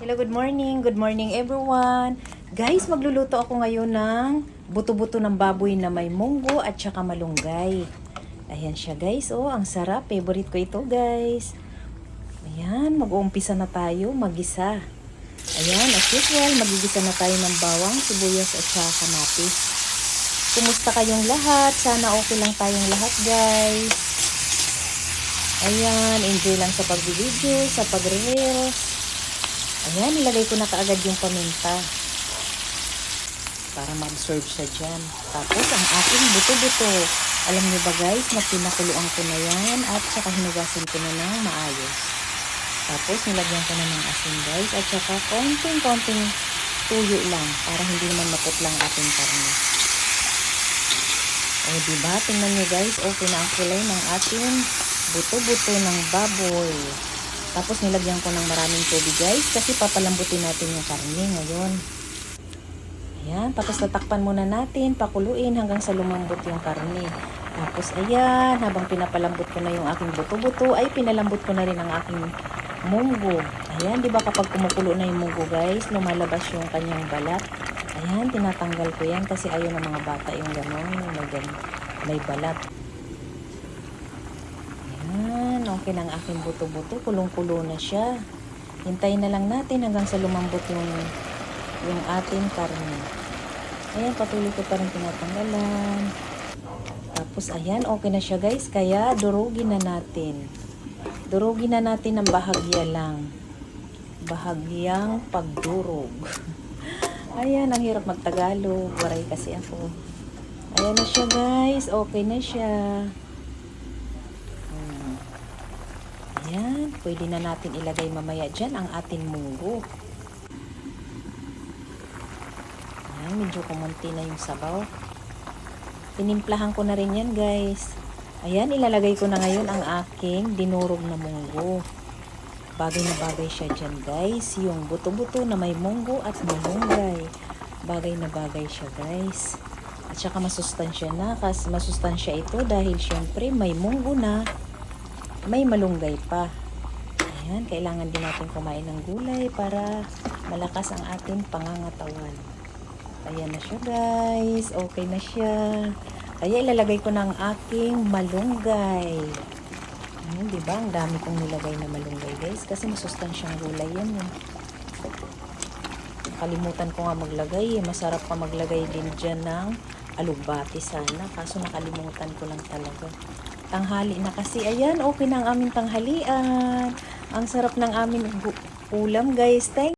Hello, good morning. Good morning everyone. Guys, magluluto ako ngayon ng buto-buto ng baboy na may munggo at saka malunggay. Ayan siya guys. Oh, ang sarap. Favorite ko ito guys. Ayan, mag-uumpisa na tayo magisa. Ayan, as usual, magigisa na tayo ng bawang, sibuyas at saka kamatis. Kumusta kayong lahat? Sana okay lang tayong lahat guys. Ayan, enjoy lang sa pag-video, sa pag-reels. Ayan, nilagay ko na kaagad yung paminta. Para ma-absorb siya dyan. Tapos, ang aking buto-buto. Alam niyo ba guys, na pinakuluan ko na yan at saka hinugasan ko na ng maayos. Tapos, nilagyan ko na ng asin guys at saka konting-konting tuyo lang para hindi naman maputlang ating karne. O, diba? Tingnan nyo guys, okay na ang kulay ng ating buto-buto ng baboy. Tapos nilagyan ko ng maraming tubig guys kasi papalambutin natin yung karne ngayon. Ayan, tapos tatakpan muna natin, pakuluin hanggang sa lumambot yung karne. Tapos ayan, habang pinapalambot ko na yung aking buto-buto, ay pinalambot ko na rin ang aking munggo. Ayan, di ba kapag kumukulo na yung munggo guys, lumalabas yung kanyang balat. Ayan, tinatanggal ko yan kasi ayaw ng mga bata yung gano'n, may, may balat. Na ang aking buto-buto. Kulong-kulo na siya. Hintayin na lang natin hanggang sa lumambot yung, yung ating karne. Ayan, patuloy ko pa rin tinatanggalan. Tapos, ayan, okay na siya guys. Kaya, durugin na natin. Durugin na natin ng bahagya lang. Bahagyang pagdurog. ayan, ang hirap magtagalog. Waray kasi ako. Ayan na siya guys. Okay na siya. Hmm. Ayan, pwede na natin ilagay mamaya dyan ang ating munggo. Ayan, medyo kumunti na yung sabaw. Tinimplahan ko na rin yan guys. Ayan, ilalagay ko na ngayon ang aking dinurog na munggo. Bagay na bagay siya dyan guys. Yung buto-buto na may munggo at malunggay. Bagay na bagay siya guys. At saka masustansya na. Kasi masustansya ito dahil syempre may munggo na may malunggay pa. Ayan, kailangan din natin kumain ng gulay para malakas ang ating pangangatawan. Ayan na siya guys. Okay na siya. Kaya ilalagay ko ng aking malunggay. Ayan, di ba? Ang dami kong nilagay na malunggay guys. Kasi masustansyang gulay yan. Eh. Kalimutan ko nga maglagay. Eh. Masarap pa maglagay din dyan ng alugbati sana. Kaso nakalimutan ko lang talaga tanghali na kasi. Ayan, okay na ang aming tanghalian. Ang sarap ng aming ulam, guys. Thank